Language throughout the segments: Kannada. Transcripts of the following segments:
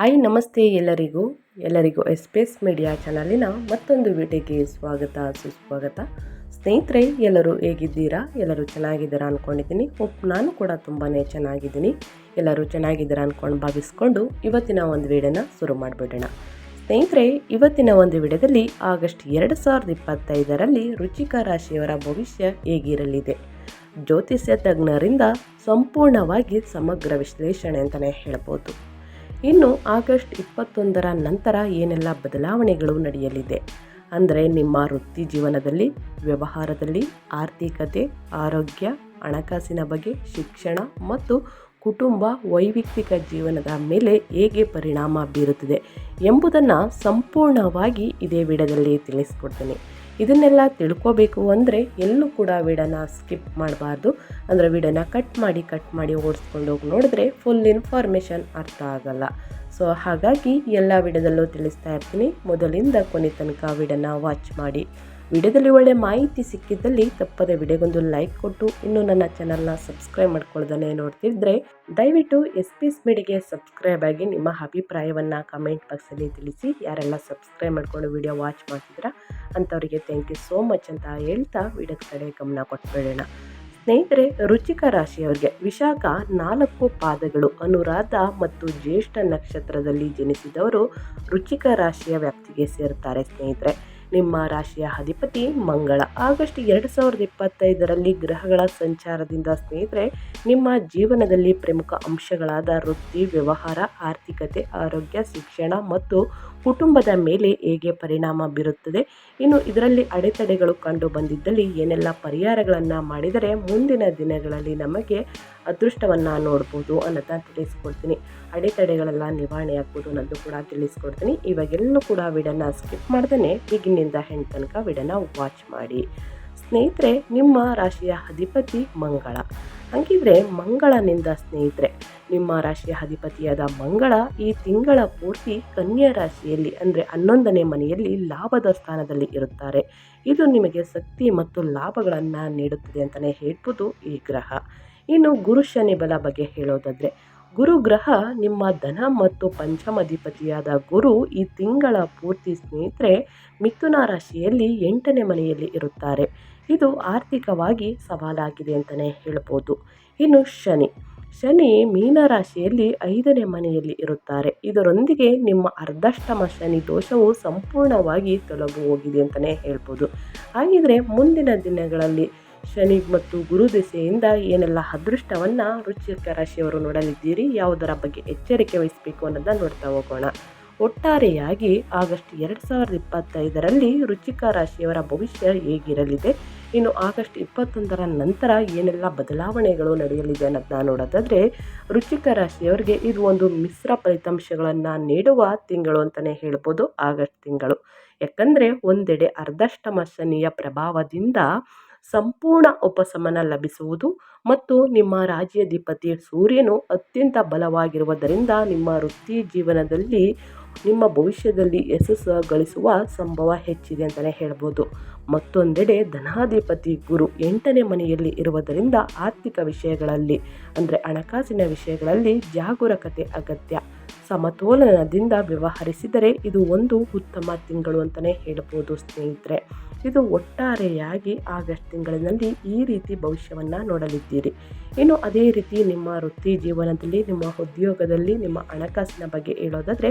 ಹಾಯ್, ನಮಸ್ತೆ ಎಲ್ಲರಿಗೂ. ಎಲ್ಲರಿಗೂ ಎಸ್ಪೇಸ್ ಮೀಡಿಯಾ ಚಾನಲಿನ ಮತ್ತೊಂದು ವಿಡಿಯೋಗೆ ಸ್ವಾಗತ, ಸುಸ್ವಾಗತ. ಸ್ನೇಹಿತರೆ, ಎಲ್ಲರೂ ಹೇಗಿದ್ದೀರಾ? ಎಲ್ಲರೂ ಚೆನ್ನಾಗಿದ್ದೀರಾ ಅಂದ್ಕೊಂಡಿದ್ದೀನಿ ಒಪ್ ನಾನು ಕೂಡ ತುಂಬಾ ಚೆನ್ನಾಗಿದ್ದೀನಿ. ಎಲ್ಲರೂ ಚೆನ್ನಾಗಿದ್ದೀರಾ ಅಂದ್ಕೊಂಡು ಭಾವಿಸ್ಕೊಂಡು ಇವತ್ತಿನ ಒಂದು ವಿಡಿಯೋನ ಶುರು ಮಾಡಿಬಿಡೋಣ. ಸ್ನೇಹಿತರೆ, ಇವತ್ತಿನ ಒಂದು ವಿಡಿಯೋದಲ್ಲಿ ಆಗಸ್ಟ್ ಎರಡು ಸಾವಿರದ ಇಪ್ಪತ್ತೈದರಲ್ಲಿ ರುಚಿಕ ರಾಶಿಯವರ ಭವಿಷ್ಯ ಹೇಗಿರಲಿದೆ? ಜ್ಯೋತಿಷ್ಯ ತಜ್ಞರಿಂದ ಸಂಪೂರ್ಣವಾಗಿ ಸಮಗ್ರ ವಿಶ್ಲೇಷಣೆ ಅಂತಲೇ ಹೇಳ್ಬೋದು. ಇನ್ನು ಆಗಸ್ಟ್ ಇಪ್ಪತ್ತೊಂದರ ನಂತರ ಏನೆಲ್ಲ ಬದಲಾವಣೆಗಳು ನಡೆಯಲಿದೆ? ಅಂದರೆ ನಿಮ್ಮ ವೃತ್ತಿ ಜೀವನದಲ್ಲಿ, ವ್ಯವಹಾರದಲ್ಲಿ, ಆರ್ಥಿಕತೆ, ಆರೋಗ್ಯ, ಹಣಕಾಸಿನ ಬಗ್ಗೆ, ಶಿಕ್ಷಣ ಮತ್ತು ಕುಟುಂಬ ವೈಯಕ್ತಿಕ ಜೀವನದ ಮೇಲೆ ಹೇಗೆ ಪರಿಣಾಮ ಬೀರುತ್ತಿದೆ ಎಂಬುದನ್ನು ಸಂಪೂರ್ಣವಾಗಿ ಇದೇ ವಿಡದಲ್ಲಿ ತಿಳಿಸ್ಕೊಡ್ತೀನಿ. ಇದನ್ನೆಲ್ಲ ತಿಳ್ಕೋಬೇಕು ಅಂದರೆ ಎಲ್ಲೂ ಕೂಡ ವಿಡನ ಸ್ಕಿಪ್ ಮಾಡಬಾರ್ದು. ಅಂದರೆ ವಿಡನ ಕಟ್ ಮಾಡಿ ಕಟ್ ಮಾಡಿ ಓಡಿಸ್ಕೊಂಡು ಹೋಗಿ ನೋಡಿದ್ರೆ ಫುಲ್ ಇನ್ಫಾರ್ಮೇಷನ್ ಅರ್ಥ ಆಗಲ್ಲ. ಸೊ ಹಾಗಾಗಿ ಎಲ್ಲ ವಿಡದಲ್ಲೂ ತಿಳಿಸ್ತಾ ಇರ್ತೀನಿ. ಮೊದಲಿಂದ ಕೊನೆ ತನಕ ವಿಡನ ವಾಚ್ ಮಾಡಿ. ವಿಡಿಯೋದಲ್ಲಿ ಒಳ್ಳೆ ಮಾಹಿತಿ ಸಿಕ್ಕಿದ್ದಲ್ಲಿ ತಪ್ಪದೆ ವಿಡಿಯೋಗೊಂದು ಲೈಕ್ ಕೊಟ್ಟು, ಇನ್ನು ನನ್ನ ಚಾನಲ್ನ ಸಬ್ಸ್ಕ್ರೈಬ್ ಮಾಡ್ಕೊಳ್ದೇ ನೋಡ್ತಿದ್ರೆ ದಯವಿಟ್ಟು ಎಸ್ ಪಿ ಸ್ಪೀಡಿಗೆ ಸಬ್ಸ್ಕ್ರೈಬ್ ಆಗಿ ನಿಮ್ಮ ಅಭಿಪ್ರಾಯವನ್ನು ಕಮೆಂಟ್ ಬಾಕ್ಸಲ್ಲಿ ತಿಳಿಸಿ. ಯಾರೆಲ್ಲ ಸಬ್ಸ್ಕ್ರೈಬ್ ಮಾಡ್ಕೊಂಡು ವಿಡಿಯೋ ವಾಚ್ ಮಾಡ್ತಿದ್ದೀರಾ ಅಂಥವರಿಗೆ ಥ್ಯಾಂಕ್ ಯು ಸೋ ಮಚ್ ಅಂತ ಹೇಳ್ತಾ ವಿಡಿಯೋದ ಕಡೆ ಗಮನ ಕೊಟ್ಬಿಡೋಣ. ಸ್ನೇಹಿತರೆ, ರುಚಿಕ ರಾಶಿಯವರಿಗೆ ವಿಶಾಖ ನಾಲ್ಕು ಪಾದಗಳು ಅನುರಾಧ ಮತ್ತು ಜ್ಯೇಷ್ಠ ನಕ್ಷತ್ರದಲ್ಲಿ ಜನಿಸಿದವರು ರುಚಿಕ ರಾಶಿಯ ವ್ಯಾಪ್ತಿಗೆ ಸೇರುತ್ತಾರೆ ಸ್ನೇಹಿತರೆ. ನಿಮ್ಮ ರಾಶಿಯ ಅಧಿಪತಿ ಮಂಗಳ. ಆಗಸ್ಟ್ ಎರಡು ಸಾವಿರದ ಇಪ್ಪತ್ತೈದರಲ್ಲಿ ಗ್ರಹಗಳ ಸಂಚಾರದಿಂದ ಸ್ನೇಹಿತರೆ, ನಿಮ್ಮ ಜೀವನದಲ್ಲಿ ಪ್ರಮುಖ ಅಂಶಗಳಾದ ವೃತ್ತಿ, ವ್ಯವಹಾರ, ಆರ್ಥಿಕತೆ, ಆರೋಗ್ಯ, ಶಿಕ್ಷಣ ಮತ್ತು ಕುಟುಂಬದ ಮೇಲೆ ಹೇಗೆ ಪರಿಣಾಮ ಬೀರುತ್ತದೆ, ಇನ್ನು ಇದರಲ್ಲಿ ಅಡೆತಡೆಗಳು ಕಂಡು ಬಂದಿದ್ದಲ್ಲಿ ಏನೆಲ್ಲ ಪರಿಹಾರಗಳನ್ನು ಮಾಡಿದರೆ ಮುಂದಿನ ದಿನಗಳಲ್ಲಿ ನಮಗೆ ಅದೃಷ್ಟವನ್ನು ನೋಡ್ಬೋದು ಅನ್ನೋದನ್ನ ತಿಳಿಸ್ಕೊಡ್ತೀನಿ. ಅಡೆತಡೆಗಳೆಲ್ಲ ನಿವಾರಣೆ ಆಗ್ಬೋದು ಅನ್ನೋದು ಕೂಡ ತಿಳಿಸ್ಕೊಡ್ತೀನಿ. ಇವಾಗೆಲ್ಲೂ ಕೂಡ ವಿಡನ್ನ ಸ್ಕಿಪ್ ಮಾಡ್ದೇ ಈಗಿನಿಂದ ಹೆಣ್ಣು ತನಕ ವಿಡನ್ನ ವಾಚ್ ಮಾಡಿ. ಸ್ನೇಹಿತರೆ, ನಿಮ್ಮ ರಾಶಿಯ ಅಧಿಪತಿ ಮಂಗಳ. ಹಂಗಿದ್ರೆ ಮಂಗಳನಿಂದ ಸ್ನೇಹಿತರೆ, ನಿಮ್ಮ ರಾಶಿಯ ಅಧಿಪತಿಯಾದ ಮಂಗಳ ಈ ತಿಂಗಳ ಪೂರ್ತಿ ಕನ್ಯಾ ರಾಶಿಯಲ್ಲಿ ಅಂದರೆ ಹನ್ನೊಂದನೇ ಮನೆಯಲ್ಲಿ ಲಾಭದ ಸ್ಥಾನದಲ್ಲಿ ಇರುತ್ತಾರೆ. ಇದು ನಿಮಗೆ ಶಕ್ತಿ ಮತ್ತು ಲಾಭಗಳನ್ನು ನೀಡುತ್ತದೆ ಅಂತಲೇ ಹೇಳ್ಬೋದು ಈ ಗ್ರಹ. ಇನ್ನು ಗುರು ಶನಿ ಬಲ ಬಗ್ಗೆ ಹೇಳೋದಾದರೆ ಗುರು ಗ್ರಹ ನಿಮ್ಮ ಧನ ಮತ್ತು ಪಂಚಮಧಿಪತಿಯಾದ ಗುರು ಈ ತಿಂಗಳ ಪೂರ್ತಿ ಸ್ನೇಹಿತರೆ, ಮಿಥುನ ರಾಶಿಯಲ್ಲಿ ಎಂಟನೇ ಮನೆಯಲ್ಲಿ ಇರುತ್ತಾರೆ. ಇದು ಆರ್ಥಿಕವಾಗಿ ಸವಾಲಾಗಿದೆ ಅಂತಲೇ ಹೇಳ್ಬೋದು. ಇನ್ನು ಶನಿ. ಶನಿ ಮೀನರಾಶಿಯಲ್ಲಿ ಐದನೇ ಮನೆಯಲ್ಲಿ ಇರುತ್ತಾರೆ. ಇದರೊಂದಿಗೆ ನಿಮ್ಮ ಅರ್ಧಷ್ಟಮ ಶನಿ ದೋಷವು ಸಂಪೂರ್ಣವಾಗಿ ತೊಲಗು ಹೋಗಿದೆ ಅಂತಲೇ ಹೇಳ್ಬೋದು. ಹಾಗಿದ್ರೆ ಮುಂದಿನ ದಿನಗಳಲ್ಲಿ ಶನಿ ಮತ್ತು ಗುರು ದೆಸೆಯಿಂದ ಏನೆಲ್ಲ ಅದೃಷ್ಟವನ್ನು ರುಚಿಕ ರಾಶಿಯವರು ನೋಡಲಿದ್ದೀರಿ, ಯಾವುದರ ಬಗ್ಗೆ ಎಚ್ಚರಿಕೆ ವಹಿಸಬೇಕು ಅನ್ನೋದನ್ನ ನೋಡ್ತಾ ಹೋಗೋಣ. ಒಟ್ಟಾರೆಯಾಗಿ ಆಗಸ್ಟ್ ಎರಡು ಸಾವಿರದ ಇಪ್ಪತ್ತೈದರಲ್ಲಿ ರುಚಿಕ ರಾಶಿಯವರ ಭವಿಷ್ಯ ಹೇಗಿರಲಿದೆ, ಇನ್ನು ಆಗಸ್ಟ್ ಇಪ್ಪತ್ತೊಂದರ ನಂತರ ಏನೆಲ್ಲ ಬದಲಾವಣೆಗಳು ನಡೆಯಲಿದೆ ಅನ್ನೋದನ್ನ ನೋಡೋದಾದರೆ ರುಚಿಕ ರಾಶಿಯವರಿಗೆ ಇದು ಒಂದು ಮಿಶ್ರ ಫಲಿತಾಂಶಗಳನ್ನು ನೀಡುವ ತಿಂಗಳು ಅಂತಲೇ ಹೇಳ್ಬೋದು ಆಗಸ್ಟ್ ತಿಂಗಳು. ಯಾಕಂದರೆ ಒಂದೆಡೆ ಅರ್ಧಷ್ಟಮ ಶನಿಯ ಪ್ರಭಾವದಿಂದ ಸಂಪೂರ್ಣ ಉಪಶಮನ ಲಭಿಸುವುದು ಮತ್ತು ನಿಮ್ಮ ರಾಜ್ಯಾಧಿಪತಿ ಸೂರ್ಯನು ಅತ್ಯಂತ ಬಲವಾಗಿರುವುದರಿಂದ ನಿಮ್ಮ ವೃತ್ತಿ ಜೀವನದಲ್ಲಿ ನಿಮ್ಮ ಭವಿಷ್ಯದಲ್ಲಿ ಯಶಸ್ಸು ಗಳಿಸುವ ಸಂಭವ ಹೆಚ್ಚಿದೆ ಅಂತಲೇ ಹೇಳ್ಬೋದು. ಮತ್ತೊಂದೆಡೆ ಧನಾಧಿಪತಿ ಗುರು ಎಂಟನೇ ಮನೆಯಲ್ಲಿ ಇರುವುದರಿಂದ ಆರ್ಥಿಕ ವಿಷಯಗಳಲ್ಲಿ, ಅಂದರೆ ಹಣಕಾಸಿನ ವಿಷಯಗಳಲ್ಲಿ ಜಾಗರೂಕತೆ ಅಗತ್ಯ. ಸಮತೋಲನದಿಂದ ವ್ಯವಹರಿಸಿದರೆ ಇದು ಒಂದು ಉತ್ತಮ ತಿಂಗಳು ಅಂತಲೇ ಹೇಳ್ಬೋದು ಸ್ನೇಹಿತರೆ. ಇದು ಒಟ್ಟಾರೆಯಾಗಿ ಆಗಸ್ಟ್ ತಿಂಗಳಿನಲ್ಲಿ ಈ ರೀತಿ ಭವಿಷ್ಯವನ್ನು ನೋಡಲಿದ್ದೀರಿ. ಇನ್ನು ಅದೇ ರೀತಿ ನಿಮ್ಮ ವೃತ್ತಿ ಜೀವನದಲ್ಲಿ, ನಿಮ್ಮ ಉದ್ಯೋಗದಲ್ಲಿ, ನಿಮ್ಮ ಹಣಕಾಸಿನ ಬಗ್ಗೆ ಹೇಳೋದಾದರೆ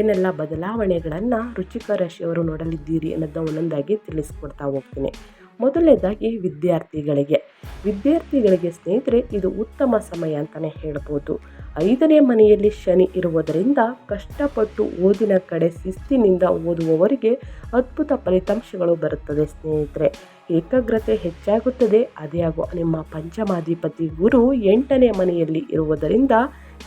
ಏನೆಲ್ಲ ಬದಲಾವಣೆಗಳನ್ನು ರುಚಿಕ ರಾಶಿಯವರು ನೋಡಲಿದ್ದೀರಿ ಅನ್ನೋದನ್ನ ಒಂದೊಂದಾಗಿ ತಿಳಿಸ್ಕೊಡ್ತಾ ಹೋಗ್ತೀನಿ. ಮೊದಲನೇದಾಗಿ ವಿದ್ಯಾರ್ಥಿಗಳಿಗೆ. ವಿದ್ಯಾರ್ಥಿಗಳಿಗೆ ಸ್ನೇಹಿತರೆ, ಇದು ಉತ್ತಮ ಸಮಯ ಅಂತಲೇ ಹೇಳ್ಬೋದು. ಐದನೇ ಮನೆಯಲ್ಲಿ ಶನಿ ಇರುವುದರಿಂದ ಕಷ್ಟಪಟ್ಟು ಓದಿನ ಕಡೆ ಶಿಸ್ತಿನಿಂದ ಓದುವವರಿಗೆ ಅದ್ಭುತ ಫಲಿತಾಂಶಗಳು ಬರುತ್ತದೆ ಸ್ನೇಹಿತರೆ. ಏಕಾಗ್ರತೆ ಹೆಚ್ಚಾಗುತ್ತದೆ. ಅದೇ ಹಾಗೂ ನಿಮ್ಮ ಪಂಚಮಾಧಿಪತಿ ಗುರು ಎಂಟನೇ ಮನೆಯಲ್ಲಿ ಇರುವುದರಿಂದ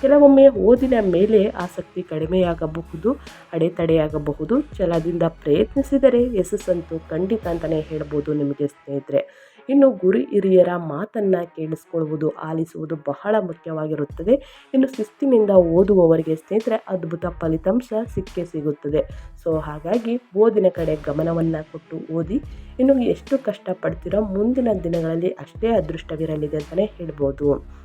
ಕೆಲವೊಮ್ಮೆ ಓದಿನ ಮೇಲೆ ಆಸಕ್ತಿ ಕಡಿಮೆಯಾಗಬಹುದು, ಅಡೆತಡೆಯಾಗಬಹುದು. ಛಲದಿಂದ ಪ್ರಯತ್ನಿಸಿದರೆ ಯಶಸ್ಸಂತೂ ಖಂಡಿತ ಅಂತಲೇ ಹೇಳ್ಬೋದು ನಿಮಗೆ ಸ್ನೇಹಿತರೆ. ಇನ್ನು ಗುರಿ ಹಿರಿಯರ ಮಾತನ್ನು ಕೇಳಿಸ್ಕೊಳ್ಳುವುದು, ಆಲಿಸುವುದು ಬಹಳ ಮುಖ್ಯವಾಗಿರುತ್ತದೆ. ಇನ್ನು ಶಿಸ್ತಿನಿಂದ ಓದುವವರಿಗೆ ಸ್ನೇಹಿತರೆ ಅದ್ಭುತ ಫಲಿತಾಂಶ ಸಿಕ್ಕೇ ಸಿಗುತ್ತದೆ. ಸೊ, ಹಾಗಾಗಿ ಓದಿನ ಕಡೆ ಗಮನವನ್ನು ಕೊಟ್ಟು ಓದಿ, ಇನ್ನು ಎಷ್ಟು ಕಷ್ಟಪಡ್ತೀರೋ ಮುಂದಿನ ದಿನಗಳಲ್ಲಿ ಅಷ್ಟೇ ಅದೃಷ್ಟವಿರಲಿದೆ ಅಂತಲೇ ಹೇಳ್ಬೋದು.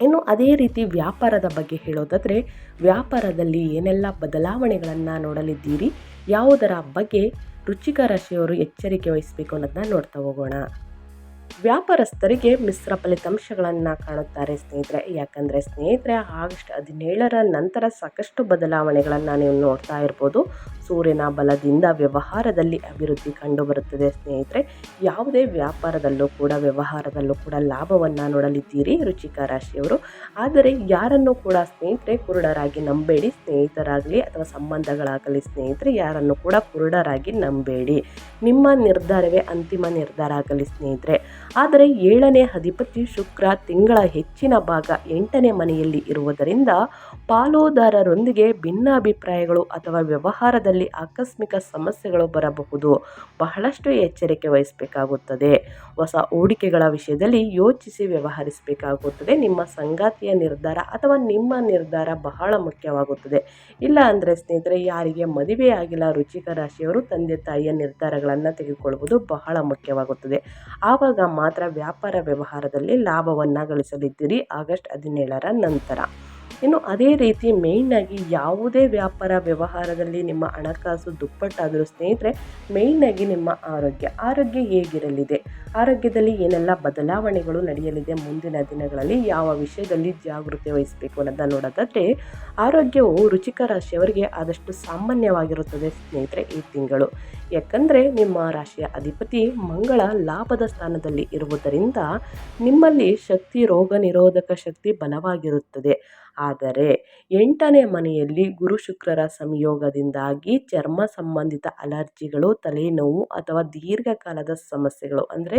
ಇನ್ನು ಅದೇ ರೀತಿ ವ್ಯಾಪಾರದ ಬಗ್ಗೆ ಹೇಳೋದಾದರೆ, ವ್ಯಾಪಾರದಲ್ಲಿ ಏನೆಲ್ಲ ಬದಲಾವಣೆಗಳನ್ನು ನೋಡಲಿದ್ದೀರಿ, ಯಾವುದರ ಬಗ್ಗೆ ರುಚಿಕ ರಾಶಿಯವರು ಎಚ್ಚರಿಕೆ ವಹಿಸಬೇಕು ಅನ್ನೋದನ್ನ ನೋಡ್ತಾ ಹೋಗೋಣ. ವ್ಯಾಪಾರಸ್ಥರಿಗೆ ಮಿಶ್ರ ಫಲಿತಾಂಶಗಳನ್ನು ಕಾಣುತ್ತಾರೆ ಸ್ನೇಹಿತರೆ. ಯಾಕಂದರೆ ಸ್ನೇಹಿತರೆ, ಆಗಸ್ಟ್ ಹದಿನೇಳರ ನಂತರ ಸಾಕಷ್ಟು ಬದಲಾವಣೆಗಳನ್ನು ನೀವು ನೋಡ್ತಾ ಇರ್ಬೋದು. ಸೂರ್ಯನ ಬಲದಿಂದ ವ್ಯವಹಾರದಲ್ಲಿ ಅಭಿವೃದ್ಧಿ ಕಂಡುಬರುತ್ತದೆ ಸ್ನೇಹಿತರೆ. ಯಾವುದೇ ವ್ಯಾಪಾರದಲ್ಲೂ ಕೂಡ, ವ್ಯವಹಾರದಲ್ಲೂ ಕೂಡ ಲಾಭವನ್ನು ನೋಡಲಿದ್ದೀರಿ ರುಚಿಕ ರಾಶಿಯವರು. ಆದರೆ ಯಾರನ್ನು ಕೂಡ ಸ್ನೇಹಿತರೆ ಕುರುಡರಾಗಿ ನಂಬೇಡಿ, ಸ್ನೇಹಿತರಾಗಲಿ ಅಥವಾ ಸಂಬಂಧಗಳಾಗಲಿ ಸ್ನೇಹಿತರೆ, ಯಾರನ್ನು ಕೂಡ ಕುರುಡರಾಗಿ ನಂಬೇಡಿ. ನಿಮ್ಮ ನಿರ್ಧಾರವೇ ಅಂತಿಮ ನಿರ್ಧಾರ ಆಗಲಿ ಸ್ನೇಹಿತರೆ. ಆದರೆ ಏಳನೇ ಅಧಿಪತಿ ಶುಕ್ರ ತಿಂಗಳ ಹೆಚ್ಚಿನ ಭಾಗ ಎಂಟನೇ ಮನೆಯಲ್ಲಿ ಇರುವುದರಿಂದ ಪಾಲುದಾರರೊಂದಿಗೆ ಭಿನ್ನಾಭಿಪ್ರಾಯಗಳು ಅಥವಾ ವ್ಯವಹಾರದಲ್ಲಿ ಆಕಸ್ಮಿಕ ಸಮಸ್ಯೆಗಳು ಬರಬಹುದು. ಬಹಳಷ್ಟು ಎಚ್ಚರಿಕೆ ವಹಿಸಬೇಕಾಗುತ್ತದೆ. ಹೊಸ ಹೂಡಿಕೆಗಳ ವಿಷಯದಲ್ಲಿ ಯೋಚಿಸಿ ವ್ಯವಹರಿಸಬೇಕಾಗುತ್ತದೆ. ನಿಮ್ಮ ಸಂಗಾತಿಯ ನಿರ್ಧಾರ ಅಥವಾ ನಿಮ್ಮ ನಿರ್ಧಾರ ಬಹಳ ಮುಖ್ಯವಾಗುತ್ತದೆ. ಇಲ್ಲ ಅಂದರೆ ಸ್ನೇಹಿತರೆ, ಯಾರಿಗೆ ಮದುವೆಯಾಗಿಲ್ಲ ರುಚಿಕ ರಾಶಿಯವರು ತಂದೆ ತಾಯಿಯ ನಿರ್ಧಾರಗಳನ್ನು ತೆಗೆದುಕೊಳ್ಳುವುದು ಬಹಳ ಮುಖ್ಯವಾಗುತ್ತದೆ. ಆವಾಗ ಮಾತ್ರ ವ್ಯಾಪಾರ ವ್ಯವಹಾರದಲ್ಲಿ ಲಾಭವನ್ನು ಗಳಿಸಲಿದ್ದೀರಿ ಆಗಸ್ಟ್ ಹದಿನೇಳರ ನಂತರ. ಇನ್ನು ಅದೇ ರೀತಿ ಮೇಯ್ನಾಗಿ ಯಾವುದೇ ವ್ಯಾಪಾರ ವ್ಯವಹಾರದಲ್ಲಿ ನಿಮ್ಮ ಹಣಕಾಸು ದುಪ್ಪಟ್ಟಾದರೂ ಸ್ನೇಹಿತರೆ ಮೇಯ್ನಾಗಿ ನಿಮ್ಮ ಆರೋಗ್ಯ ಆರೋಗ್ಯ ಹೇಗಿರಲಿದೆ? ಆರೋಗ್ಯದಲ್ಲಿ ಏನೆಲ್ಲ ಬದಲಾವಣೆಗಳು ನಡೆಯಲಿದೆ ಮುಂದಿನ ದಿನಗಳಲ್ಲಿ? ಯಾವ ವಿಷಯದಲ್ಲಿ ಜಾಗೃತಿ ವಹಿಸಬೇಕು ಅನ್ನೋದನ್ನು ನೋಡೋದಾದರೆ, ಆರೋಗ್ಯವು ರುಚಿಕ ರಾಶಿಯವರಿಗೆ ಆದಷ್ಟು ಸಾಮಾನ್ಯವಾಗಿರುತ್ತದೆ ಸ್ನೇಹಿತರೆ ಈ ತಿಂಗಳು. ಯಾಕಂದರೆ ನಿಮ್ಮ ರಾಶಿಯ ಅಧಿಪತಿ ಮಂಗಳ ಲಾಭದ ಸ್ಥಾನದಲ್ಲಿ ಇರುವುದರಿಂದ ನಿಮ್ಮಲ್ಲಿ ಶಕ್ತಿ, ರೋಗ ನಿರೋಧಕ ಶಕ್ತಿ ಬಲವಾಗಿರುತ್ತದೆ. ಆದರೆ ಎಂಟನೇ ಮನೆಯಲ್ಲಿ ಗುರು ಶುಕ್ರರ ಸಂಯೋಗದಿಂದಾಗಿ ಚರ್ಮ ಸಂಬಂಧಿತ ಅಲರ್ಜಿಗಳು, ತಲೆನೋವು ಅಥವಾ ದೀರ್ಘಕಾಲದ ಸಮಸ್ಯೆಗಳು ಅಂದರೆ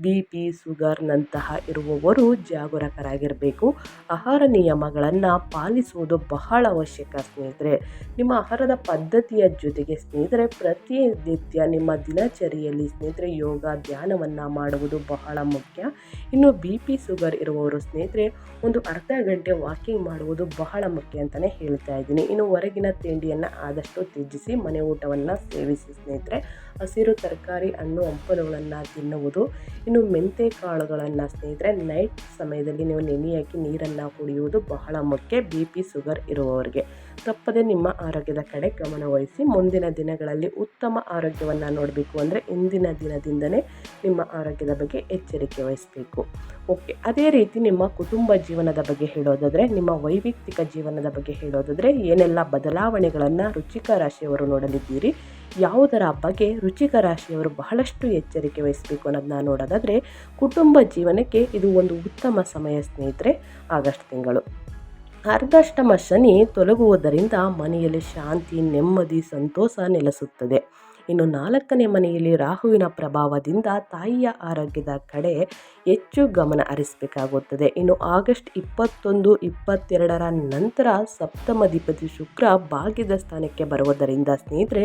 ಬಿ ಪಿ ಸುಗರ್ನಂತಹ ಇರುವವರು ಜಾಗರೂಕರಾಗಿರಬೇಕು. ಆಹಾರ ನಿಯಮಗಳನ್ನು ಪಾಲಿಸುವುದು ಬಹಳ ಅವಶ್ಯಕ ಸ್ನೇಹಿತರೆ. ನಿಮ್ಮ ಆಹಾರದ ಪದ್ಧತಿಯ ಜೊತೆಗೆ ಸ್ನೇಹಿತರೆ, ಪ್ರತಿನಿತ್ಯ ನಿಮ್ಮ ದಿನಚರಿಯಲ್ಲಿ ಸ್ನೇಹಿತರೆ ಯೋಗ, ಧ್ಯಾನವನ್ನು ಮಾಡುವುದು ಬಹಳ ಮುಖ್ಯ. ಇನ್ನು ಬಿ ಪಿ ಸುಗರ್ ಇರುವವರು ಸ್ನೇಹಿತರೆ, ಒಂದು ಅರ್ಧ ಗಂಟೆ ವಾಕಿಂಗ್ ಮಾಡುವುದು ಬಹಳ ಮುಖ್ಯ ಅಂತಲೇ ಹೇಳ್ತಾ ಇದ್ದೀನಿ. ಇನ್ನು ಹೊರಗಿನ ತಿಂಡಿಯನ್ನು ಆದಷ್ಟು ತ್ಯಜಿಸಿ, ಮನೆ ಊಟವನ್ನು ಸೇವಿಸಿ ಸ್ನೇಹಿತರೆ. ಹಸಿರು ತರಕಾರಿ, ಹಣ್ಣು, ಹಂಪಲುಗಳನ್ನು ತಿನ್ನುವುದು. ಇನ್ನು ಮೆಂತೆ ಕಾಳುಗಳನ್ನು ಸ್ನೇಹಿತರೆ ನೈಟ್ ಸಮಯದಲ್ಲಿ ನೀವು ನೆನೆಯಾಕಿ ನೀರನ್ನು ಕುಡಿಯುವುದು ಬಹಳ ಮುಖ್ಯ. ಬಿ ಪಿ ಶುಗರ್ ಇರುವವರಿಗೆ. ತಪ್ಪದೆ ನಿಮ್ಮ ಆರೋಗ್ಯದ ಕಡೆ ಗಮನ ವಹಿಸಿ. ಮುಂದಿನ ದಿನಗಳಲ್ಲಿ ಉತ್ತಮ ಆರೋಗ್ಯವನ್ನು ನೋಡಬೇಕು ಅಂದರೆ ಇಂದಿನ ದಿನದಿಂದನೇ ನಿಮ್ಮ ಆರೋಗ್ಯದ ಬಗ್ಗೆ ಎಚ್ಚರಿಕೆ ವಹಿಸಬೇಕು. ಓಕೆ, ಅದೇ ರೀತಿ ನಿಮ್ಮ ಕುಟುಂಬ ಜೀವನದ ಬಗ್ಗೆ ಹೇಳೋದಾದರೆ, ನಿಮ್ಮ ವೈಯಕ್ತಿಕ ಜೀವನದ ಬಗ್ಗೆ ಹೇಳೋದಾದರೆ, ಏನೆಲ್ಲ ಬದಲಾವಣೆಗಳನ್ನು ರುಚಿಕ ರಾಶಿಯವರು ನೋಡಲಿದ್ದೀರಿ, ಯಾವುದರ ಬಗ್ಗೆ ರುಚಿಕ ರಾಶಿಯವರು ಬಹಳಷ್ಟು ಎಚ್ಚರಿಕೆ ವಹಿಸಬೇಕು ಅನ್ನೋದನ್ನ ನೋಡೋದಾದರೆ, ಕುಟುಂಬ ಜೀವನಕ್ಕೆ ಇದು ಒಂದು ಉತ್ತಮ ಸಮಯ ಸ್ನೇಹಿತರೆ, ಆಗಸ್ಟ್ ತಿಂಗಳು. ಅರ್ಧಾಷ್ಟಮ ಶನಿ ತೊಲಗುವುದರಿಂದ ಮನೆಯಲ್ಲಿ ಶಾಂತಿ ನೆಮ್ಮದಿ ಸಂತೋಷ ನೆಲೆಸುತ್ತದೆ. ಇನ್ನು ನಾಲ್ಕನೇ ಮನೆಯಲ್ಲಿ ರಾಹುವಿನ ಪ್ರಭಾವದಿಂದ ತಾಯಿಯ ಆರೋಗ್ಯದ ಕಡೆ ಹೆಚ್ಚು ಗಮನ ಹರಿಸಬೇಕಾಗುತ್ತದೆ. ಇನ್ನು ಆಗಸ್ಟ್ ಇಪ್ಪತ್ತೊಂದು, ಇಪ್ಪತ್ತೆರಡರ ನಂತರ ಸಪ್ತಮಧಿಪತಿ ಶುಕ್ರ ಭಾಗ್ಯದ ಸ್ಥಾನಕ್ಕೆ ಬರುವುದರಿಂದ ಸ್ನೇಹಿತರೆ,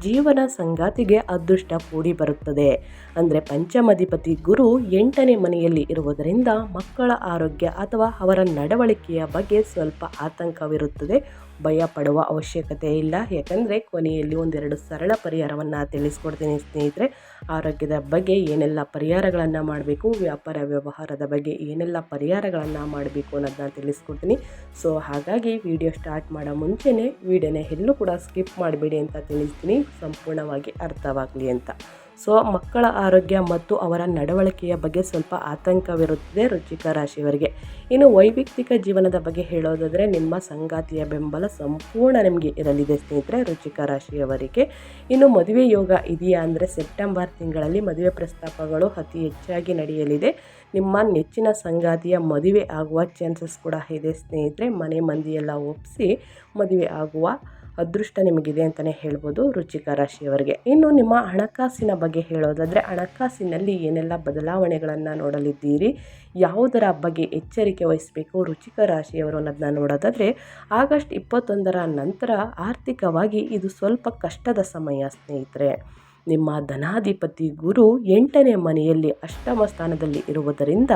ಜೀವನ ಸಂಗಾತಿಗೆ ಅದೃಷ್ಟ ಕೂಡಿ ಬರುತ್ತದೆ. ಅಂದರೆ ಪಂಚಮಧಿಪತಿ ಗುರು ಎಂಟನೇ ಮನೆಯಲ್ಲಿ ಇರುವುದರಿಂದ ಮಕ್ಕಳ ಆರೋಗ್ಯ ಅಥವಾ ಅವರ ನಡವಳಿಕೆಯ ಬಗ್ಗೆ ಸ್ವಲ್ಪ ಆತಂಕವಿರುತ್ತದೆ. ಭಯ ಪಡುವ ಅವಶ್ಯಕತೆ ಇಲ್ಲ. ಯಾಕಂದರೆ ಕೊನೆಯಲ್ಲಿ ಒಂದೆರಡು ಸರಳ ಪರಿಹಾರವನ್ನು ತಿಳಿಸ್ಕೊಡ್ತೀನಿ ಸ್ನೇಹಿತರೆ. ಆರೋಗ್ಯದ ಬಗ್ಗೆ ಏನೆಲ್ಲ ಪರಿಹಾರಗಳನ್ನು ಮಾಡಬೇಕು, ವ್ಯಾಪಾರ ವ್ಯವಹಾರದ ಬಗ್ಗೆ ಏನೆಲ್ಲ ಪರಿಹಾರಗಳನ್ನು ಮಾಡಬೇಕು ಅನ್ನೋದನ್ನ ತಿಳಿಸ್ಕೊಡ್ತೀನಿ. ಸೊ, ಹಾಗಾಗಿ ವಿಡಿಯೋ ಸ್ಟಾರ್ಟ್ ಮಾಡೋ ಮುಂಚೆನೇ, ವಿಡಿಯೋನ ಎಲ್ಲೂ ಕೂಡ ಸ್ಕಿಪ್ ಮಾಡಬೇಡಿ ಅಂತ ತಿಳಿಸ್ತೀನಿ. ಸಂಪೂರ್ಣವಾಗಿ ಅರ್ಥವಾಗಲಿ ಅಂತ. ಸೊ, ಮಕ್ಕಳ ಆರೋಗ್ಯ ಮತ್ತು ಅವರ ನಡವಳಿಕೆಯ ಬಗ್ಗೆ ಸ್ವಲ್ಪ ಆತಂಕವಿರುತ್ತದೆ ರುಚಿಕ ರಾಶಿಯವರಿಗೆ. ಇನ್ನು ವೈಯಕ್ತಿಕ ಜೀವನದ ಬಗ್ಗೆ ಹೇಳೋದಾದರೆ, ನಿಮ್ಮ ಸಂಗಾತಿಯ ಬೆಂಬಲ ಸಂಪೂರ್ಣ ನಿಮಗೆ ಇರಲಿದೆ ಸ್ನೇಹಿತರೆ ರುಚಿಕ ರಾಶಿಯವರಿಗೆ. ಇನ್ನು ಮದುವೆ ಯೋಗ ಇದೆಯಾ ಅಂದರೆ, ಸೆಪ್ಟೆಂಬರ್ ತಿಂಗಳಲ್ಲಿ ಮದುವೆ ಪ್ರಸ್ತಾಪಗಳು ಅತಿ ಹೆಚ್ಚಾಗಿ ನಡೆಯಲಿದೆ. ನಿಮ್ಮ ನೆಚ್ಚಿನ ಸಂಗಾತಿಯ ಮದುವೆ ಆಗುವ ಚಾನ್ಸಸ್ ಕೂಡ ಇದೆ ಸ್ನೇಹಿತರೆ. ಮನೆ ಮಂದಿಯೆಲ್ಲ ಒಪ್ಪಿಸಿ ಮದುವೆ ಆಗುವ ಅದೃಷ್ಟ ನಿಮಗಿದೆ ಅಂತಲೇ ಹೇಳ್ಬೋದು ರುಚಿಕ ರಾಶಿಯವರಿಗೆ. ಇನ್ನು ನಿಮ್ಮ ಹಣಕಾಸಿನ ಬಗ್ಗೆ ಹೇಳೋದಾದರೆ ಹಣಕಾಸಿನಲ್ಲಿ ಏನೆಲ್ಲ ಬದಲಾವಣೆಗಳನ್ನು ನೋಡಲಿದ್ದೀರಿ? ಯಾವುದರ ಬಗ್ಗೆ ಎಚ್ಚರಿಕೆ ವಹಿಸಬೇಕು ರುಚಿಕ ರಾಶಿಯವರು ಅನ್ನೋದನ್ನ ನೋಡೋದಾದರೆ ಆಗಸ್ಟ್ ಇಪ್ಪತ್ತೊಂದರ ನಂತರ ಆರ್ಥಿಕವಾಗಿ ಇದು ಸ್ವಲ್ಪ ಕಷ್ಟದ ಸಮಯ ಸ್ನೇಹಿತರೆ. ನಿಮ್ಮ ಧನಾಧಿಪತಿ ಗುರು ಎಂಟನೇ ಮನೆಯಲ್ಲಿ ಅಷ್ಟಮ ಸ್ಥಾನದಲ್ಲಿ ಇರುವುದರಿಂದ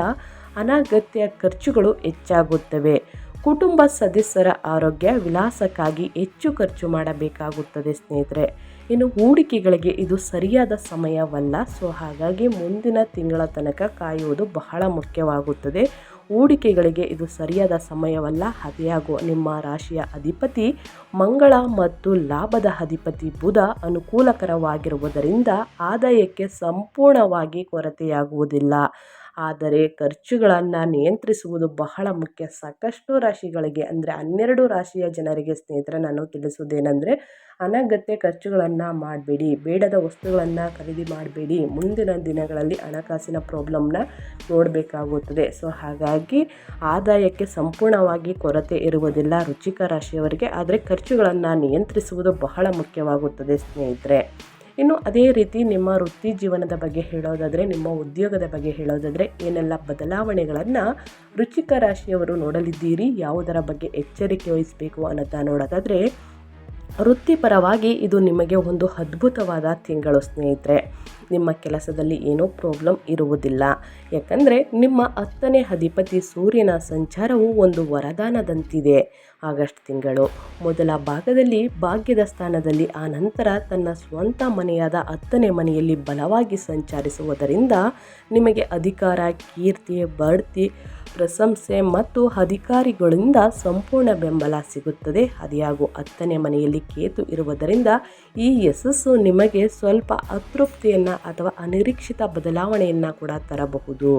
ಅನಗತ್ಯ ಖರ್ಚುಗಳು ಹೆಚ್ಚಾಗುತ್ತವೆ. ಕುಟುಂಬ ಸದಸ್ಯರ ಆರೋಗ್ಯ ವಿಲಾಸಕ್ಕಾಗಿ ಹೆಚ್ಚು ಖರ್ಚು ಮಾಡಬೇಕಾಗುತ್ತದೆ ಸ್ನೇಹಿತರೆ. ಇನ್ನು ಹೂಡಿಕೆಗಳಿಗೆ ಇದು ಸರಿಯಾದ ಸಮಯವಲ್ಲ. ಸೊ, ಹಾಗಾಗಿ ಮುಂದಿನ ತಿಂಗಳ ತನಕ ಕಾಯುವುದು ಬಹಳ ಮುಖ್ಯವಾಗುತ್ತದೆ. ಹೂಡಿಕೆಗಳಿಗೆ ಇದು ಸರಿಯಾದ ಸಮಯವಲ್ಲ. ಅತಿಯಾಗುವ ನಿಮ್ಮ ರಾಶಿಯ ಅಧಿಪತಿ ಮಂಗಳ ಮತ್ತು ಲಾಭದ ಅಧಿಪತಿ ಬುಧ ಅನುಕೂಲಕರವಾಗಿರುವುದರಿಂದ ಆದಾಯಕ್ಕೆ ಸಂಪೂರ್ಣವಾಗಿ ಕೊರತೆಯಾಗುವುದಿಲ್ಲ. ಆದರೆ ಖರ್ಚುಗಳನ್ನು ನಿಯಂತ್ರಿಸುವುದು ಬಹಳ ಮುಖ್ಯ. ಸಾಕಷ್ಟು ರಾಶಿಗಳಿಗೆ ಅಂದರೆ ಹನ್ನೆರಡು ರಾಶಿಯ ಜನರಿಗೆ ಸ್ನೇಹಿತರೆ ನಾನು ತಿಳಿಸುವುದೇನೆಂದರೆ ಅನಗತ್ಯ ಖರ್ಚುಗಳನ್ನು ಮಾಡಬೇಡಿ, ಬೇಡದ ವಸ್ತುಗಳನ್ನು ಖರೀದಿ ಮಾಡಬೇಡಿ, ಮುಂದಿನ ದಿನಗಳಲ್ಲಿ ಹಣಕಾಸಿನ ಪ್ರಾಬ್ಲಮ್ನ ನೋಡಬೇಕಾಗುತ್ತದೆ. ಸೊ ಹಾಗಾಗಿ ಆದಾಯಕ್ಕೆ ಸಂಪೂರ್ಣವಾಗಿ ಕೊರತೆ ಇರುವುದಿಲ್ಲ ರುಚಿಕ ರಾಶಿಯವರಿಗೆ, ಆದರೆ ಖರ್ಚುಗಳನ್ನು ನಿಯಂತ್ರಿಸುವುದು ಬಹಳ ಮುಖ್ಯವಾಗುತ್ತದೆ ಸ್ನೇಹಿತರೆ. ಇನ್ನು ಅದೇ ರೀತಿ ನಿಮ್ಮ ವೃತ್ತಿ ಜೀವನದ ಬಗ್ಗೆ ಹೇಳೋದಾದರೆ, ನಿಮ್ಮ ಉದ್ಯೋಗದ ಬಗ್ಗೆ ಹೇಳೋದಾದರೆ, ಏನೆಲ್ಲ ಬದಲಾವಣೆಗಳನ್ನು ರುಚಿಕ ರಾಶಿಯವರು ನೋಡಲಿದ್ದೀರಿ, ಯಾವುದರ ಬಗ್ಗೆ ಎಚ್ಚರಿಕೆ ವಹಿಸಬೇಕು ಅನ್ನೋದನ್ನ ನೋಡೋದಾದರೆ, ವೃತ್ತಿಪರವಾಗಿ ಇದು ನಿಮಗೆ ಒಂದು ಅದ್ಭುತವಾದ ತಿಂಗಳು ಸ್ನೇಹಿತರೆ. ನಿಮ್ಮ ಕೆಲಸದಲ್ಲಿ ಏನೂ ಪ್ರಾಬ್ಲಮ್ ಇರುವುದಿಲ್ಲ. ಯಾಕಂದರೆ ನಿಮ್ಮ ಹತ್ತನೇ ಅಧಿಪತಿ ಸೂರ್ಯನ ಸಂಚಾರವು ಒಂದು ವರದಾನದಂತಿದೆ. ಆಗಸ್ಟ್ ತಿಂಗಳು. ಮೊದಲ ಭಾಗದಲ್ಲಿ ಭಾಗ್ಯದ ಸ್ಥಾನದಲ್ಲಿ ಆ ನಂತರ ತನ್ನ ಸ್ವಂತ ಮನೆಯಾದ ಹತ್ತನೇ ಮನೆಯಲ್ಲಿ ಬಲವಾಗಿ ಸಂಚರಿಸುವುದರಿಂದ ನಿಮಗೆ ಅಧಿಕಾರ, ಕೀರ್ತಿ, ಬಡ್ತಿ ಪ್ರಶಂಸೆ ಮತ್ತು ಅಧಿಕಾರಿಗಳಿಂದ ಸಂಪೂರ್ಣ ಬೆಂಬಲ ಸಿಗುತ್ತದೆ. ಅದಿಯಾಗೂ ಹತ್ತನೇ ಮನೆಯಲ್ಲಿ ಕೇತು ಇರುವುದರಿಂದ ಈ ಯಶಸ್ಸು ನಿಮಗೆ ಸ್ವಲ್ಪ ಅತೃಪ್ತಿಯನ್ನು ಅಥವಾ ಅನಿರೀಕ್ಷಿತ ಬದಲಾವಣೆಯನ್ನು ಕೂಡ ತರಬಹುದು.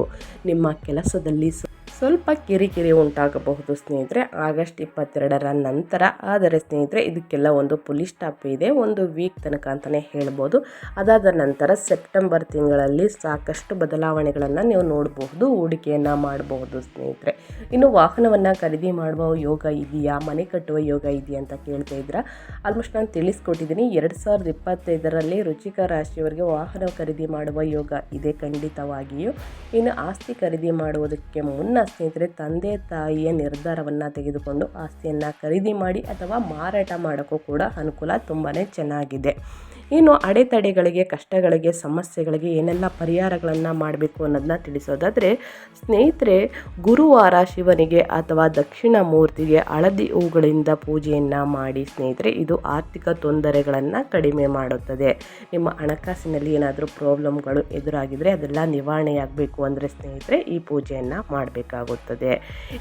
ನಿಮ್ಮ ಕೆಲಸದಲ್ಲಿ ಸ್ವಲ್ಪ ಕಿರಿಕಿರಿ ಉಂಟಾಗಬಹುದು ಸ್ನೇಹಿತರೆ. ಆಗಸ್ಟ್ ಇಪ್ಪತ್ತೆರಡರ ನಂತರ, ಆದರೆ ಸ್ನೇಹಿತರೆ, ಇದಕ್ಕೆಲ್ಲ ಒಂದು ಪುಲಿ ಸ್ಟಾಪ್ ಇದೆ. ಒಂದು ವೀಕ್ ತನಕ ಅಂತಲೇ ಹೇಳ್ಬೋದು. ಅದಾದ ನಂತರ ಸೆಪ್ಟೆಂಬರ್ ತಿಂಗಳಲ್ಲಿ ಸಾಕಷ್ಟು ಬದಲಾವಣೆಗಳನ್ನು ನೀವು ನೋಡಬಹುದು, ಹೂಡಿಕೆಯನ್ನು ಮಾಡಬಹುದು ಸ್ನೇಹಿತರೆ. ಇನ್ನು ವಾಹನವನ್ನು ಖರೀದಿ ಮಾಡುವ ಯೋಗ ಇದೆಯಾ? ಮನೆ ಕಟ್ಟುವ ಯೋಗ ಇದೆಯಾ ಅಂತ ಕೇಳ್ತಾ ಇದ್ರ ಆಲ್ಮೋಸ್ಟ್ ನಾನು ತಿಳಿಸ್ಕೊಟ್ಟಿದ್ದೀನಿ. ಎರಡು ಸಾವಿರದ ಇಪ್ಪತ್ತೈದರಲ್ಲಿ ರುಚಿಕ ರಾಶಿಯವರಿಗೆ ವಾಹನ ಖರೀದಿ ಮಾಡುವ ಯೋಗ ಇದೆ ಖಂಡಿತವಾಗಿಯೂ. ಇನ್ನು ಆಸ್ತಿ ಖರೀದಿ ಮಾಡುವುದಕ್ಕೆ ಮುನ್ನ ಸ್ನೇಹಿತರೆ, ತಂದೆ ತಾಯಿಯ ನಿರ್ಧಾರವನ್ನು ತೆಗೆದುಕೊಂಡು ಆಸ್ತಿಯನ್ನು ಖರೀದಿ ಮಾಡಿ ಅಥವಾ ಮಾರಾಟ ಮಾಡೋಕ್ಕೂ ಕೂಡ ಅನುಕೂಲ ತುಂಬಾ ಚೆನ್ನಾಗಿದೆ. ಇನ್ನು ಅಡೆತಡೆಗಳಿಗೆ, ಕಷ್ಟಗಳಿಗೆ, ಸಮಸ್ಯೆಗಳಿಗೆ ಏನೆಲ್ಲ ಪರಿಹಾರಗಳನ್ನು ಮಾಡಬೇಕು ಅನ್ನೋದನ್ನ ತಿಳಿಸೋದಾದರೆ, ಸ್ನೇಹಿತರೆ, ಗುರುವಾರ ಶಿವನಿಗೆ ಅಥವಾ ದಕ್ಷಿಣ ಮೂರ್ತಿಗೆ ಹಳದಿ ಹೂಗಳಿಂದ ಪೂಜೆಯನ್ನು ಮಾಡಿ ಸ್ನೇಹಿತರೆ, ಇದು ಆರ್ಥಿಕ ತೊಂದರೆಗಳನ್ನು ಕಡಿಮೆ ಮಾಡುತ್ತದೆ. ನಿಮ್ಮ ಹಣಕಾಸಿನಲ್ಲಿ ಏನಾದರೂ ಪ್ರಾಬ್ಲಮ್ಗಳು ಎದುರಾಗಿದ್ದರೆ ಅದೆಲ್ಲ ನಿವಾರಣೆಯಾಗಬೇಕು ಅಂದರೆ ಸ್ನೇಹಿತರೆ, ಈ ಪೂಜೆಯನ್ನು ಮಾಡಬೇಕಾಗುತ್ತದೆ.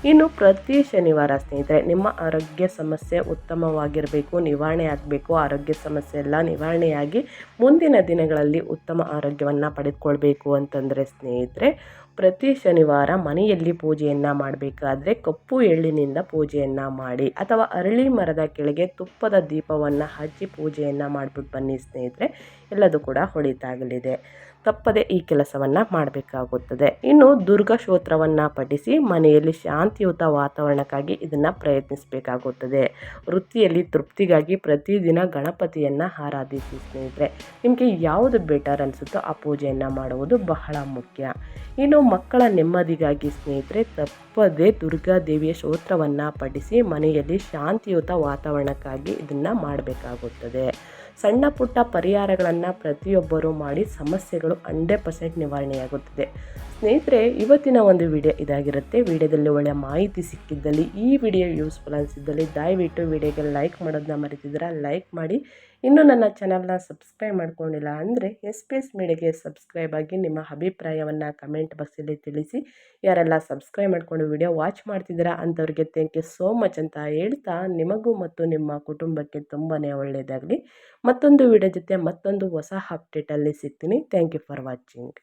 ಇನ್ನು ಪ್ರತಿ ಶನಿವಾರ ಸ್ನೇಹಿತರೆ, ನಿಮ್ಮ ಆರೋಗ್ಯ ಸಮಸ್ಯೆ ಉತ್ತಮವಾಗಿರಬೇಕು, ನಿವಾರಣೆ ಆಗಬೇಕು, ಆರೋಗ್ಯ ಸಮಸ್ಯೆ ಎಲ್ಲ ನಿವಾರಣೆ ಆಗಿ ಮುಂದಿನ ದಿನಗಳಲ್ಲಿ ಉತ್ತಮ ಆರೋಗ್ಯವನ್ನು ಪಡೆದುಕೊಳ್ಬೇಕು ಅಂತಂದರೆ ಸ್ನೇಹಿತರೆ, ಪ್ರತಿ ಶನಿವಾರ ಮನೆಯಲ್ಲಿ ಪೂಜೆಯನ್ನು ಮಾಡಬೇಕಾದ್ರೆ ಕಪ್ಪು ಎಳ್ಳಿನಿಂದ ಪೂಜೆಯನ್ನು ಮಾಡಿ ಅಥವಾ ಅರಳಿ ಮರದ ಕೆಳಗೆ ತುಪ್ಪದ ದೀಪವನ್ನು ಹಚ್ಚಿ ಪೂಜೆಯನ್ನು ಮಾಡಿಬಿಟ್ಟು ಬನ್ನಿ ಸ್ನೇಹಿತರೆ. ಎಲ್ಲದೂ ಕೂಡ ಹೊಳಿತಾಗಲಿದೆ. ತಪ್ಪದೆ ಈ ಕೆಲಸವನ್ನು ಮಾಡಬೇಕಾಗುತ್ತದೆ. ಇನ್ನು ದುರ್ಗಾ ಸ್ತೋತ್ರವನ್ನು ಪಠಿಸಿ ಮನೆಯಲ್ಲಿ ಶಾಂತಿಯುತ ವಾತಾವರಣಕ್ಕಾಗಿ ಇದನ್ನು ಪ್ರಯತ್ನಿಸಬೇಕಾಗುತ್ತದೆ. ವೃತ್ತಿಯಲ್ಲಿ ತೃಪ್ತಿಗಾಗಿ ಪ್ರತಿದಿನ ಗಣಪತಿಯನ್ನು ಆರಾಧಿಸಿ ಸ್ನೇಹಿತರೆ, ನಿಮಗೆ ಯಾವುದು ಬೆಟರ್ ಅನಿಸುತ್ತೋ ಆ ಪೂಜೆಯನ್ನು ಮಾಡುವುದು ಬಹಳ ಮುಖ್ಯ. ಇನ್ನು ಮಕ್ಕಳ ನೆಮ್ಮದಿಗಾಗಿ ಸ್ನೇಹಿತರೆ, ತಪ್ಪದೆ ದುರ್ಗಾದೇವಿಯ ಸ್ತೋತ್ರವನ್ನು ಪಠಿಸಿ ಮನೆಯಲ್ಲಿ ಶಾಂತಿಯುತ ವಾತಾವರಣಕ್ಕಾಗಿ ಇದನ್ನು ಮಾಡಬೇಕಾಗುತ್ತದೆ. ಸಣ್ಣ ಪುಟ್ಟ ಪರಿಹಾರಗಳನ್ನು ಪ್ರತಿಯೊಬ್ಬರೂ ಮಾಡಿ ಸಮಸ್ಯೆಗಳು ಹಂಡ್ರೆಡ್ ಪರ್ಸೆಂಟ್ ನಿವಾರಣೆಯಾಗುತ್ತದೆ. ಸ್ನೇಹಿತರೆ, ಇವತ್ತಿನ ಒಂದು ವಿಡಿಯೋ ಇದಾಗಿರುತ್ತೆ. ವಿಡಿಯೋದಲ್ಲಿ ಒಳ್ಳೆಯ ಮಾಹಿತಿ ಸಿಕ್ಕಿದ್ದಲ್ಲಿ ಈ ವಿಡಿಯೋ ಯೂಸ್ಫುಲ್ ಅನಿಸಿದ್ದಲ್ಲಿ ದಯವಿಟ್ಟು ವಿಡಿಯೋಗೆ ಲೈಕ್ ಮಾಡೋದನ್ನ ಮರಿತಿದ್ದೀರಾ? ಲೈಕ್ ಮಾಡಿ. ಇನ್ನೂ ನನ್ನ ಚಾನಲ್ನ ಸಬ್ಸ್ಕ್ರೈಬ್ ಮಾಡ್ಕೊಂಡಿಲ್ಲ ಅಂದರೆ ಎಸ್ ಪಿ ಎಸ್ ಮೀಡಿಯಾಗೆ ಸಬ್ಸ್ಕ್ರೈಬ್ ಆಗಿ ನಿಮ್ಮ ಅಭಿಪ್ರಾಯವನ್ನು ಕಮೆಂಟ್ ಬಾಕ್ಸಲ್ಲಿ ತಿಳಿಸಿ. ಯಾರೆಲ್ಲ ಸಬ್ಸ್ಕ್ರೈಬ್ ಮಾಡ್ಕೊಂಡು ವಿಡಿಯೋ ವಾಚ್ ಮಾಡ್ತಿದ್ದೀರಾ ಅಂಥವ್ರಿಗೆ ಥ್ಯಾಂಕ್ ಯು ಸೋ ಮಚ್ ಅಂತ ಹೇಳ್ತಾ ನಿಮಗೂ ಮತ್ತು ನಿಮ್ಮ ಕುಟುಂಬಕ್ಕೆ ತುಂಬಾ ಒಳ್ಳೆಯದಾಗಲಿ. ಮತ್ತೊಂದು ವಿಡಿಯೋ ಜೊತೆ ಮತ್ತೊಂದು ಹೊಸ ಅಪ್ಡೇಟಲ್ಲಿ ಸಿಗ್ತೀನಿ. Thank you for watching